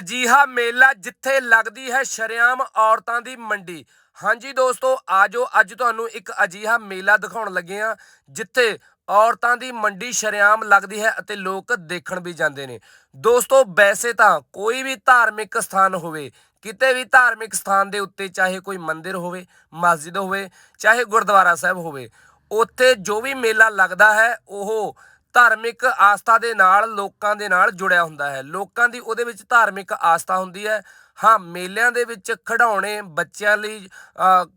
ਅਜੀਹਾ ਮੇਲਾ ਜਿੱਥੇ ਲੱਗਦੀ ਹੈ ਸ਼ਰੇਆਮ ਔਰਤਾਂ ਦੀ ਮੰਡੀ। ਹਾਂਜੀ ਦੋਸਤੋ, ਆਜੋ, ਅੱਜ ਤੁਹਾਨੂੰ ਇੱਕ ਅਜੀਹਾ ਮੇਲਾ ਦਿਖਾਉਣ ਲੱਗੇ ਆ ਜਿੱਥੇ ਔਰਤਾਂ ਦੀ ਮੰਡੀ ਸ਼ਰੇਆਮ ਲੱਗਦੀ ਹੈ ਅਤੇ ਲੋਕ ਦੇਖਣ ਵੀ ਜਾਂਦੇ ਨੇ। ਦੋਸਤੋ, ਵੈਸੇ ਤਾਂ ਕੋਈ ਵੀ ਧਾਰਮਿਕ ਸਥਾਨ ਹੋਵੇ, ਕਿਤੇ ਵੀ ਧਾਰਮਿਕ ਸਥਾਨ ਦੇ ਉੱਤੇ ਚਾਹੇ ਕੋਈ ਮੰਦਿਰ ਹੋਵੇ, ਮਸਜਿਦ ਹੋਵੇ, ਚਾਹੇ ਗੁਰਦੁਆਰਾ ਸਾਹਿਬ ਹੋਵੇ, ਉੱਥੇ ਜੋ ਵੀ ਮੇਲਾ ਲੱਗਦਾ ਹੈ, ਉਹ ਧਾਰਮਿਕ ਆਸਥਾ ਦੇ ਨਾਲ ਲੋਕਾਂ ਦੇ ਨਾਲ ਜੁੜਿਆ ਹੁੰਦਾ ਹੈ। ਲੋਕਾਂ ਦੀ ਉਹਦੇ ਵਿੱਚ ਧਾਰਮਿਕ ਆਸਥਾ ਹੁੰਦੀ ਹੈ। ਹਾਂ, ਮੇਲਿਆਂ ਦੇ ਵਿੱਚ ਖਿਡੌਣੇ ਬੱਚਿਆਂ ਲਈ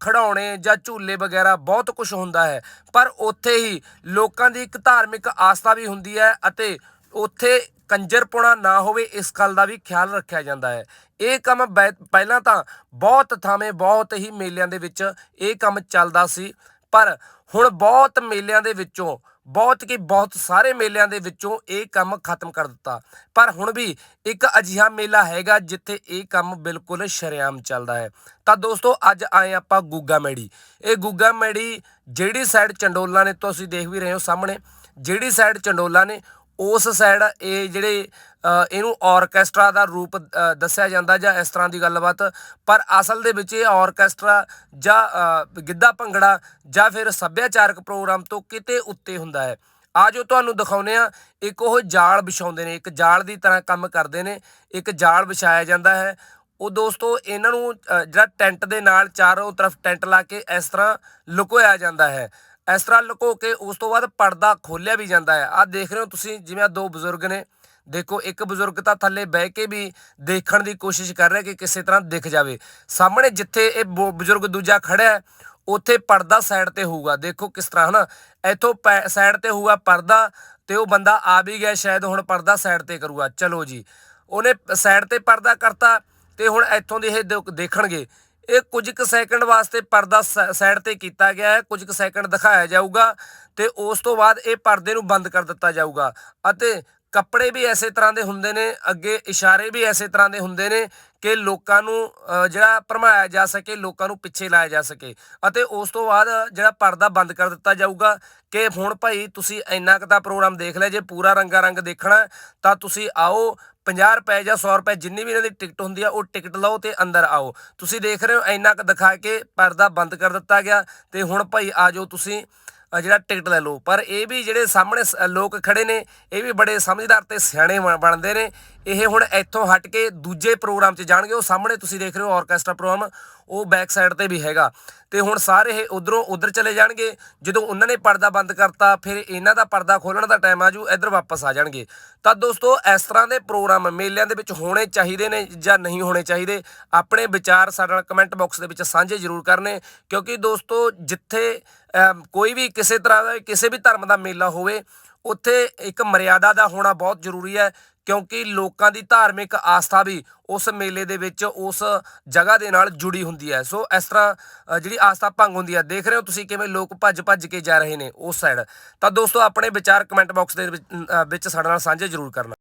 ਖਿਡੌਣੇ ਜਾਂ ਝੂਲੇ ਵਗੈਰਾ ਬਹੁਤ ਕੁਝ ਹੁੰਦਾ ਹੈ। ਪਰ ਉੱਥੇ ਹੀ ਲੋਕਾਂ ਦੀ ਇੱਕ ਧਾਰਮਿਕ ਆਸਥਾ ਵੀ ਹੁੰਦੀ ਹੈ ਅਤੇ ਉੱਥੇ ਕੰਜਰਪੁਣਾ ਨਾ ਹੋਵੇ, ਇਸ ਗੱਲ ਦਾ ਵੀ ਖਿਆਲ ਰੱਖਿਆ ਜਾਂਦਾ ਹੈ। ਇਹ ਕੰਮ ਬੈ- ਪਹਿਲਾਂ ਤਾਂ ਬਹੁਤ ਥਾਵੇਂ ਬਹੁਤ ਹੀ ਮੇਲਿਆਂ ਦੇ ਵਿੱਚ ਇਹ ਕੰਮ ਚੱਲਦਾ ਸੀ। ਪਰ ਹੁਣ ਬਹੁਤ ਮੇਲਿਆਂ ਦੇ ਵਿੱਚੋਂ ਬਹੁਤ ਕਿ ਬਹੁਤ ਸਾਰੇ ਮੇਲਿਆਂ ਦੇ ਵਿੱਚੋਂ ਇਹ ਕੰਮ ਖਤਮ ਕਰ ਦਿੱਤਾ। ਪਰ ਹੁਣ ਵੀ ਇੱਕ ਅਜਿਹਾ ਮੇਲਾ ਹੈਗਾ ਜਿੱਥੇ ਇਹ ਕੰਮ ਬਿਲਕੁਲ ਸ਼ਰੇਆਮ ਚੱਲਦਾ ਹੈ। ਤਾਂ ਦੋਸਤੋ, ਅੱਜ ਆਏ ਆਪਾਂ ਗੁੱਗਾ ਮੈੜੀ। ਇਹ ਗੁੱਗਾ ਮੈੜੀ ਜਿਹੜੀ ਸਾਈਡ ਚੰਡੋਲਾ ਨੇ, ਤੁਸੀਂ ਦੇਖ ਵੀ ਰਹੇ ਹੋ ਸਾਹਮਣੇ, ਜਿਹੜੀ ਸਾਈਡ ਚੰਡੋਲਾ ਨੇ ਉਸ ਸਾਈਡ ਇਹ ਜਿਹੜੇ ਇਹਨੂੰ ਆਰਕੈਸਟਰਾ ਦਾ ਰੂਪ ਦੱਸਿਆ ਜਾਂਦਾ ਜਾਂ ਇਸ ਤਰ੍ਹਾਂ ਦੀ ਗੱਲਬਾਤ, ਪਰ ਅਸਲ ਦੇ ਵਿੱਚ ਇਹ ਆਰਕੈਸਟਰਾ ਜਾਂ ਗਿੱਧਾ ਭੰਗੜਾ ਜਾਂ ਫਿਰ ਸੱਭਿਆਚਾਰਕ ਪ੍ਰੋਗਰਾਮ ਤੋਂ ਕਿਤੇ ਉੱਤੇ ਹੁੰਦਾ ਹੈ। ਆਜੋ ਤੁਹਾਨੂੰ ਦਿਖਾਉਨੇ ਆ ਇੱਕ ਉਹ ਜਾਲ ਵਿਛਾਉਂਦੇ ਨੇ, ਇੱਕ ਜਾਲ ਦੀ ਤਰ੍ਹਾਂ ਕੰਮ ਕਰਦੇ ਨੇ, ਇੱਕ ਜਾਲ ਵਿਛਾਇਆ ਜਾਂਦਾ ਹੈ। ਉਹ ਦੋਸਤੋ, ਇਹਨਾਂ ਨੂੰ ਜਿਹੜਾ ਟੈਂਟ ਦੇ ਨਾਲ ਚਾਰੋਂ ਤਰਫ ਟੈਂਟ ਲਾ ਕੇ ਇਸ ਤਰ੍ਹਾਂ ਲੁਕੋਇਆ ਜਾਂਦਾ ਹੈ। ਇਸ ਤਰ੍ਹਾਂ ਲੁਕੋ ਕੇ ਉਸ ਤੋਂ ਬਾਅਦ ਪਰਦਾ ਖੋਲਿਆ ਵੀ ਜਾਂਦਾ ਹੈ। ਆਹ ਦੇਖ ਰਹੇ ਹੋ ਤੁਸੀਂ ਜਿਵੇਂ ਦੋ ਬਜ਼ੁਰਗ ਨੇ। ਦੇਖੋ ਇੱਕ ਬਜ਼ੁਰਗ ਤਾਂ ਥੱਲੇ ਬਹਿ ਕੇ ਵੀ ਦੇਖਣ ਦੀ ਕੋਸ਼ਿਸ਼ ਕਰ ਰਿਹਾ ਕਿ ਕਿਸੇ ਤਰ੍ਹਾਂ ਦਿਖ ਜਾਵੇ। ਸਾਹਮਣੇ ਜਿੱਥੇ ਇਹ ਬੋ- ਬਜ਼ੁਰਗ ਦੂਜਾ ਖੜਿਆ ਹੈ, ਉੱਥੇ ਪਰਦਾ ਸਾਈਡ ਤੇ ਹੋਊਗਾ। ਦੇਖੋ ਕਿਸ ਤਰ੍ਹਾਂ ਹਨਾ? ਇੱਥੋਂ ਸਾਈਡ ਤੇ ਹੋਊਗਾ ਪਰਦਾ ਤੇ ਉਹ ਬੰਦਾ ਆ ਵੀ ਗਿਆ ਸ਼ਾਇਦ ਹੁਣ ਪਰਦਾ ਸਾਈਡ ਤੇ ਕਰੂਗਾ। ਚਲੋ ਜੀ। ਉਹਨੇ ਸਾਈਡ ਤੇ ਪਰਦਾ ਕਰਤਾ ਤੇ ਹੁਣ ਇੱਥੋਂ ਦੇ ਇਹ ਦੇਖ- ਦੇਖਣਗੇ। ਇਹ ਕੁਝ ਕੁ ਸੈਕਿੰਡ ਵਾਸਤੇ ਪਰਦਾ ਸਾਈਡ ਤੇ ਕੀਤਾ ਗਿਆ ਹੈ, ਕੁਝ ਕੁ ਸੈਕਿੰਡ ਦਿਖਾਇਆ ਜਾਊਗਾ ਤੇ ਉਸ ਤੋਂ ਬਾਅਦ ਇਹ ਪਰਦੇ ਨੂੰ ਬੰਦ ਕਰ ਦਿੱਤਾ ਜਾਊਗਾ ਅਤੇ ਕੱਪੜੇ ਵੀ ਐਸੇ ਤਰ੍ਹਾਂ ਦੇ ਹੁੰਦੇ ਨੇ, ਅੱਗੇ ਇਸ਼ਾਰੇ ਵੀ ਐਸੇ ਤਰ੍ਹਾਂ ਦੇ ਹੁੰਦੇ ਨੇ ਕਿ ਲੋਕਾਂ ਨੂੰ ਜਿਹੜਾ ਭਰਮਾਇਆ ਜਾ ਸਕੇ, ਲੋਕਾਂ ਨੂੰ ਪਿੱਛੇ ਲਾਇਆ ਜਾ ਸਕੇ। ਅਤੇ ਉਸ ਤੋਂ ਬਾਅਦ ਜਿਹੜਾ ਪਰਦਾ ਬੰਦ ਕਰ ਦਿੱਤਾ ਜਾਊਗਾ ਕਿ ਹੁਣ ਭਾਈ ਤੁਸੀਂ ਇੰਨਾ ਕੁ ਤਾਂ ਪ੍ਰੋਗਰਾਮ ਦੇਖ ਲਿਆ, ਜੇ ਪੂਰਾ ਰੰਗਾ ਰੰਗ ਦੇਖਣਾ, ਤਾਂ ਤੁਸੀਂ ਆਓ 50 ਰੁਪਏ ਜਾਂ 100 ਰੁਪਏ ਜਿੰਨੀ ਵੀ ਇਹਨਾਂ ਦੀ ਟਿਕਟ ਹੁੰਦੀ ਆ, ਉਹ ਟਿਕਟ ਲਓ ਤੇ ਅੰਦਰ ਆਓ। ਤੁਸੀਂ ਦੇਖ ਰਹੇ ਹੋ ਇੰਨਾ ਕੁ ਦਿਖਾ ਕੇ ਪਰਦਾ ਬੰਦ ਕਰ ਦਿੱਤਾ ਗਿਆ ਤੇ ਹੁਣ ਭਾਈ ਆ ਜਾਓ ਤੁਸੀਂ ਜਿਹੜਾ ਟਿਕਟ ਲੈ ਲਓ। ਪਰ ਇਹ ਵੀ ਜਿਹੜੇ ਸਾਹਮਣੇ ਸ- ਲੋਕ ਖੜੇ ਨੇ, ਇਹ ਵੀ ਬੜੇ ਸਮਝਦਾਰ ਤੇ ਸਿਆਣੇ ਬਣ- ਬਣਦੇ ਨੇ। ਇਹ ਹੁਣ ਇੱਥੋਂ ਹਟ ਕੇ ਦੂਜੇ ਪ੍ਰੋਗਰਾਮ 'ਚ ਜਾਣਗੇ। ਉਹ ਸਾਹਮਣੇ ਤੁਸੀਂ ਦੇਖ ਰਹੇ ਹੋ ਆਰਕੈਸਟਰਾ ਪ੍ਰੋਗਰਾਮ ਉਹ ਬੈਕ ਸਾਈਡ ਤੇ ਵੀ ਹੈਗਾ। ਤੇ ਹੁਣ ਸਾਰੇ ਇਹ ਉਧਰੋਂ ਉਧਰ ਚਲੇ ਜਾਣਗੇ। ਜਦੋਂ ਉਹਨਾਂ ਨੇ ਪਰਦਾ ਬੰਦ ਕਰਤਾ, ਫਿਰ ਇਹਨਾਂ ਦਾ ਪਰਦਾ ਖੋਲਣ ਦਾ ਟਾਈਮ ਆ ਆਜੂ ਇੱਧਰ ਵਾਪਸ ਆ ਜਾਣਗੇ। ਤਾਂ ਦੋਸਤੋ, ਇਸ ਤਰ੍ਹਾਂ ਦੇ ਪ੍ਰੋਗਰਾਮ ਮੇਲਿਆਂ ਦੇ ਵਿੱਚ ਹੋਣੇ ਚਾਹੀਦੇ ਨੇ ਜਾਂ ਨਹੀਂ ਹੋਣੇ ਚਾਹੀਦੇ, ਆਪਣੇ ਵਿਚਾਰ ਸਾਡੇ ਨਾਲ ਕਮੈਂਟ ਬਾਕਸ ਦੇ ਵਿੱਚ ਸਾਂਝੇ ਜ਼ਰੂਰ ਕਰਨੇ। ਕਿਉਂਕਿ ਦੋਸਤੋ, ਜਿੱਥੇ ਕੋਈ ਵੀ ਕਿਸੇ ਤਰ੍ਹਾਂ ਦਾ, ਕਿਸੇ ਵੀ ਧਰਮ ਦਾ ਮੇਲਾ ਹੋਵੇ, ਉੱਥੇ ਇੱਕ ਮਰਿਆਦਾ ਦਾ ਹੋਣਾ ਬਹੁਤ ਜ਼ਰੂਰੀ ਹੈ। ਕਿਉਂਕਿ ਲੋਕਾਂ ਦੀ ਧਾਰਮਿਕ ਆਸਥਾ ਵੀ ਉਸ ਮੇਲੇ ਦੇ ਵਿੱਚ ਉਸ ਜਗ੍ਹਾ ਦੇ ਨਾਲ ਜੁੜੀ ਹੁੰਦੀ ਹੈ। ਸੋ ਇਸ ਤਰ੍ਹਾਂ ਜਿਹੜੀ ਆਸਥਾ ਭੰਗ ਹੁੰਦੀ ਹੈ, ਦੇਖ ਰਹੇ ਹੋ ਤੁਸੀਂ ਕਿਵੇਂ ਲੋਕ ਭੱਜ ਭੱਜ ਕੇ ਜਾ ਰਹੇ ਨੇ ਉਸ ਸਾਈਡ ਤਾਂ ਦੋਸਤੋ, ਆਪਣੇ ਵਿਚਾਰ ਕਮੈਂਟ ਬਾਕਸ ਦੇ ਵਿੱਚ ਵਿੱਚ ਸਾਡੇ ਨਾਲ ਸਾਂਝੇ ਜ਼ਰੂਰ ਕਰਨਾ।